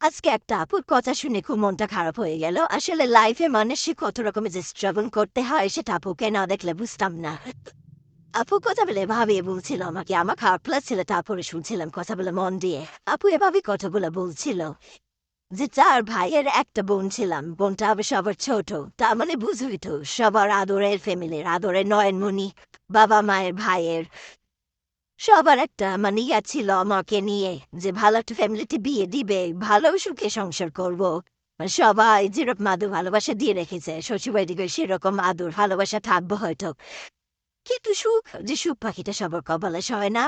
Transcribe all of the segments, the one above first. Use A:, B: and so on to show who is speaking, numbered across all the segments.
A: আজকে একটা আপুর কথা শুনে খুব মনটা খারাপ হয়ে গেল। আসলে লাইফে মানুষে কত রকমের যে স্ট্রাগল করতে হয়, সেটা আপুকে না দেখলে বুঝতাম না। আপু কথা বলে ভাবিয়ে বলছিল আমাকে। আমার খারাপ লাগছিল, তারপরে শুনছিলাম কথা বলে মন দিয়ে। আপু এভাবে কথাগুলো বলছিল যে, চার ভাইয়ের একটা বোন ছিলাম। বোনটা আবার সবার ছোট। তার মানে বুঝবি তো, সবার আদরের ফ্যামিলির আদরের নয়নমণি বাবা মায়ের ভাইয়ের। সবার একটা মানে ইয়া ছিল আমাকে নিয়ে, যে ভালো একটা ফ্যামিলিতে বিয়ে দিবে, ভালো সুখে সংসার করব। মানে সবাই যেরকম আদর ভালোবাসা দিয়ে রেখেছে শ্বশুরবাড়ি দিকে সেরকম আদর ভালোবাসা থাকব হয়তো। কিন্তু সুখ, যে সুখ পাখিটা সবার কপালে সয় না।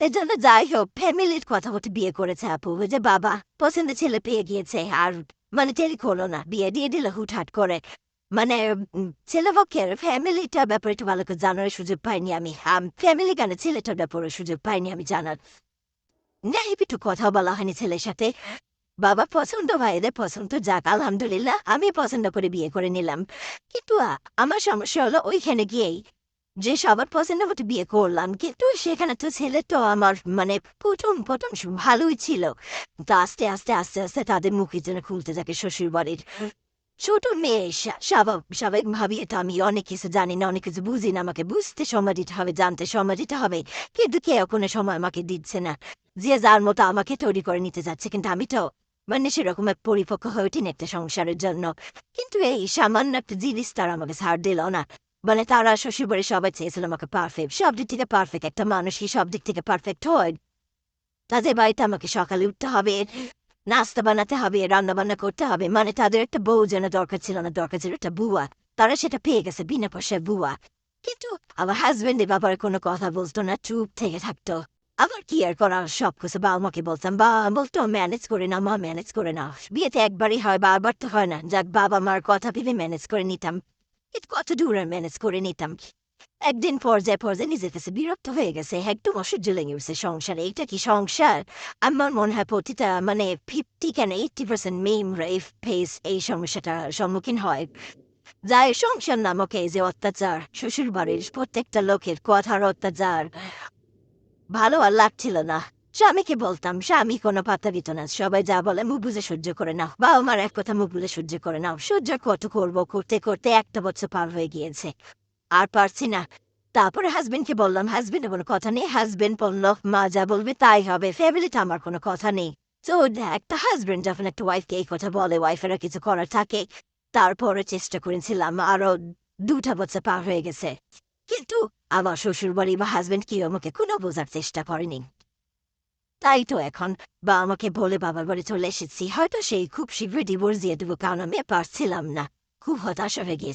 A: এর জন্য যাই হোক, ফ্যামিলির কথা বলতে বিয়ে করেছে আপু যে বাবা, পছন্দের ছেলে পেয়ে গিয়েছে। আর মানে টেরিক হলো না, বিয়ে দিয়ে দিল হুটহাট করে। মানে ছেলেপক্ষের ফ্যামিলিটা ব্যাপারে একটু ভালো করে জানার সুযোগ পাইনি আমি। ফ্যামিলি গানে ছেলেটার ব্যাপারে সুযোগ পাইনি আমি জানার। না একটু কথা বলা হয়নি ছেলের সাথে। বাবা পছন্দ, ভাইদের পছন্দ যাক, আলহামদুলিল্লাহ, আমি পছন্দ করে বিয়ে করে নিলাম। কিন্তু আমার সমস্যা হলো ওইখানে গিয়েই যে সবার পছন্দ মতো বিয়ে করলাম, কিন্তু সেখানে তো ছেলে তো আমার মানে প্রথম প্রথম ভালোই ছিল। তো আস্তে আস্তে আস্তে আস্তে তাদের মুখের জন্য খুলতে থাকে শ্বশুর বাড়ির ছোট মেয়ে স্বা- স্বাভাবিক স্বাভাবিক ভাবি, এটা আমি অনেক কিছু জানি না, অনেক কিছু বুঝি না, আমাকে বুঝতে সময় দিতে হবে, জানতে সময় দিতে হবে, কিন্তু কেউ কোনো সময় আমাকে দিচ্ছে না। যে যার মতো আমাকে তৈরি করে নিতে যাচ্ছে, কিন্তু আমি তো মানে সেরকম এক পরিপক্ক হয়ে উঠিনি একটা সংসারের জন্য। কিন্তু এই সামান্য একটা জিনিস তারা আমাকে ছাড় দিল না। মানে তারা শ্বশুরবাড়ি সবাই চেয়েছিল আমাকে পারফেক্ট সব দিক থেকে পারফেক্ট একটা মানুষই সব দিক থেকে পারফেক্ট হয়। তাদের বাড়িতে আমাকে সকালে উঠতে হবে নাস্তা বানাতে হবে, রান্না বান্না করতে হবে মানে তাদের একটা বউ যেন দরকার ছিল না, দরকার ছিল একটা বুয়া। তারা সেটা পেয়ে গেছে, বিনা পয়সায় বুয়া। কিন্তু আমার হাজবেন্ডের ব্যাপারে কোনো কথা বলতো না, চুপ থেকে থাকতো। আবার কি আর করা সব কিছু বা আমাকে বলতাম, বা, বলতো ম্যানেজ করে না মা ম্যানেজ করে না বিয়েতে একবারই হয় বারবার তো হয় না, যাক বাবা মার কথা ভেবে ম্যানেজ করে নিতাম। কত দূর আর ম্যানেজ করে নিতাম? একদিন পর্যায়ে পর্যায়ে নিজের কাছে বিরক্ত হয়ে গেছে। একদম অসহ্য লেগে গেছে সংসারে। এটা কি সংসার? আমার মনে হয় প্রতিটা মানে ফিফটি কেন এইটটি পার্সেন্ট মেমরা এই ফেস এই সমস্যাটার সম্মুখীন হয়। যাই, সংসার নামক এই যে অত্যাচার শ্বশুর বাড়ির প্রত্যেকটা লোকের কথার অত্যাচার, ভালো আর লাগছিল না। স্বামীকে বলতাম, স্বামী, কোনো পাত্তা দিত না। সবাই যা বলে মুখ বুঝে সহ্য করে নাও। বা আমার এক কথা মুখ বুঝে সহ্য করে নাও। সহ্য কত করব? করতে করতে একটা বছর পার হয়ে গিয়েছে। আর পারছি না। তারপরে হাজবেন্ডকে বললাম হাজবেন্ড কোনো কথা নেই হাজবেন্ড বলল, মা যা বলবে তাই হবে ফ্যামিলিতে আমার কোনো কথা নেই। তো একটা হাজবেন্ড যখন একটা ওয়াইফকে এই কথা বলে ওয়াইফেরা কিছু করার থাকে, তারপরে চেষ্টা করেছিলাম আরও দুটা বছর পার হয়ে গেছে। কিন্তু আমার শ্বশুর বাড়ি বা হাজবেন্ড কি আমাকে কোনো বোঝার চেষ্টা করেনি। তাই তো এখন, বা আমাকে বলে বাবার বাড়ি চলে এসেছি, হয়তো সেই খুব শীঘ্রই ডিভোর্স দিয়ে দেবো, কারণ আমি পারছিলাম না। খুব হতাশ হয়ে গিয়েছি।